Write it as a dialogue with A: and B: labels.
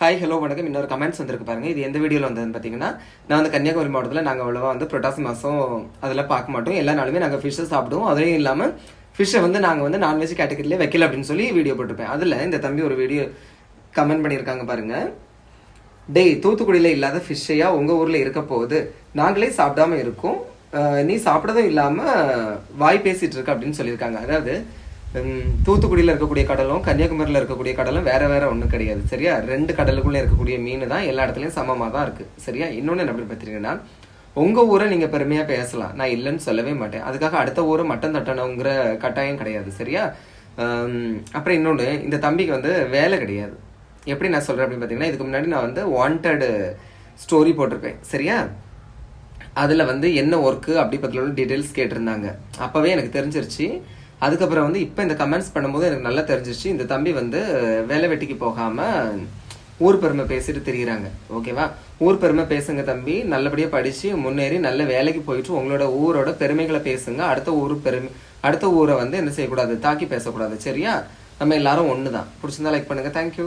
A: Hi hello வணக்கம். இன்னொரு comments வந்திருக்கு பாருங்க. இது எந்த வீடியோவில் வந்ததுன்னு பார்த்தீங்கன்னா நான் வந்து கன்னியாகுமரி மாவட்டத்தில் நாங்கள் அவ்வளோவா வந்து புரட்டாசி மாதம் அதெல்லாம் பார்க்க மாட்டோம். எல்லா நாளுமே நாங்கள் ஃபிஷ்ஷை சாப்பிடுவோம். அதையும் இல்லாமல் ஃபிஷ்ஷை வந்து நாங்கள் வந்து நான்வெஜ் கேட்டகரியிலே வைக்கல அப்படின்னு சொல்லி வீடியோ போட்டிருப்பேன். அதில் இந்த தம்பி ஒரு வீடியோ கமெண்ட் பண்ணியிருக்காங்க பாருங்க. டேய் தூத்துக்குடியில் இல்லாத ஃபிஷ்ஷையா உங்கள் ஊரில் இருக்க போகுது. நாங்களே சாப்பிடாம இருக்கோம். நீ சாப்பிடதும் இல்லாமல் வாய் பேசிகிட்டு இருக்க அப்படின்னு சொல்லியிருக்காங்க. அதாவது தூத்துக்குடியில் இருக்கக்கூடிய கடலும் கன்னியாகுமரியில் இருக்கக்கூடிய கடலும் வேற வேற ஒன்றும் கிடையாது சரியா? ரெண்டு கடலுக்குள்ளே இருக்கக்கூடிய மீன் தான் எல்லா இடத்துலையும் சமமாக தான் இருக்குது சரியா? இன்னொன்று என்ன அப்படி பார்த்தீங்கன்னா உங்கள் ஊரை நீங்கள் பெருமையாக பேசலாம். நான் இல்லைன்னு சொல்லவே மாட்டேன். அதுக்காக அடுத்த ஊரை மட்டம் தட்டணுங்கிற கட்டாயம் கிடையாது சரியா? அப்புறம் இன்னொன்று இந்த தம்பிக்கு வந்து வேலை கிடையாது. எப்படி நான் சொல்கிறேன் அப்படின்னு பார்த்தீங்கன்னா இதுக்கு முன்னாடி நான் வந்து வாண்டட் ஸ்டோரி போட்டிருப்பேன் சரியா? அதில் வந்து என்ன ஒர்க்கு அப்படி பற்றின டீட்டெயில்ஸ் கேட்டிருந்தாங்க. அப்போவே எனக்கு தெரிஞ்சிருச்சு அதுக்கப்புறம் வந்து இப்போ இந்த கமெண்ட்ஸ் பண்ணும்போது எனக்கு நல்லா தெரிஞ்சிச்சு இந்த தம்பி வந்து வேலை வெட்டிக்கு போகாமல் ஊர் பெருமை பேசிட்டு தெரிகிறாங்க ஓகேவா ஊர் பெருமை பேசுங்க தம்பி. நல்லபடியாக படித்து முன்னேறி நல்ல வேலைக்கு போயிட்டு உங்களோட ஊரோட பெருமைகளை பேசுங்க. அடுத்த ஊர் பெருமை அடுத்த ஊரை வந்து என்ன செய்யக்கூடாது? தாக்கி பேசக்கூடாது. சரியா? நம்ம எல்லாரும் ஒன்று தான் பிடிச்சிருந்தா லைக் பண்ணுங்கள் தேங்க்யூ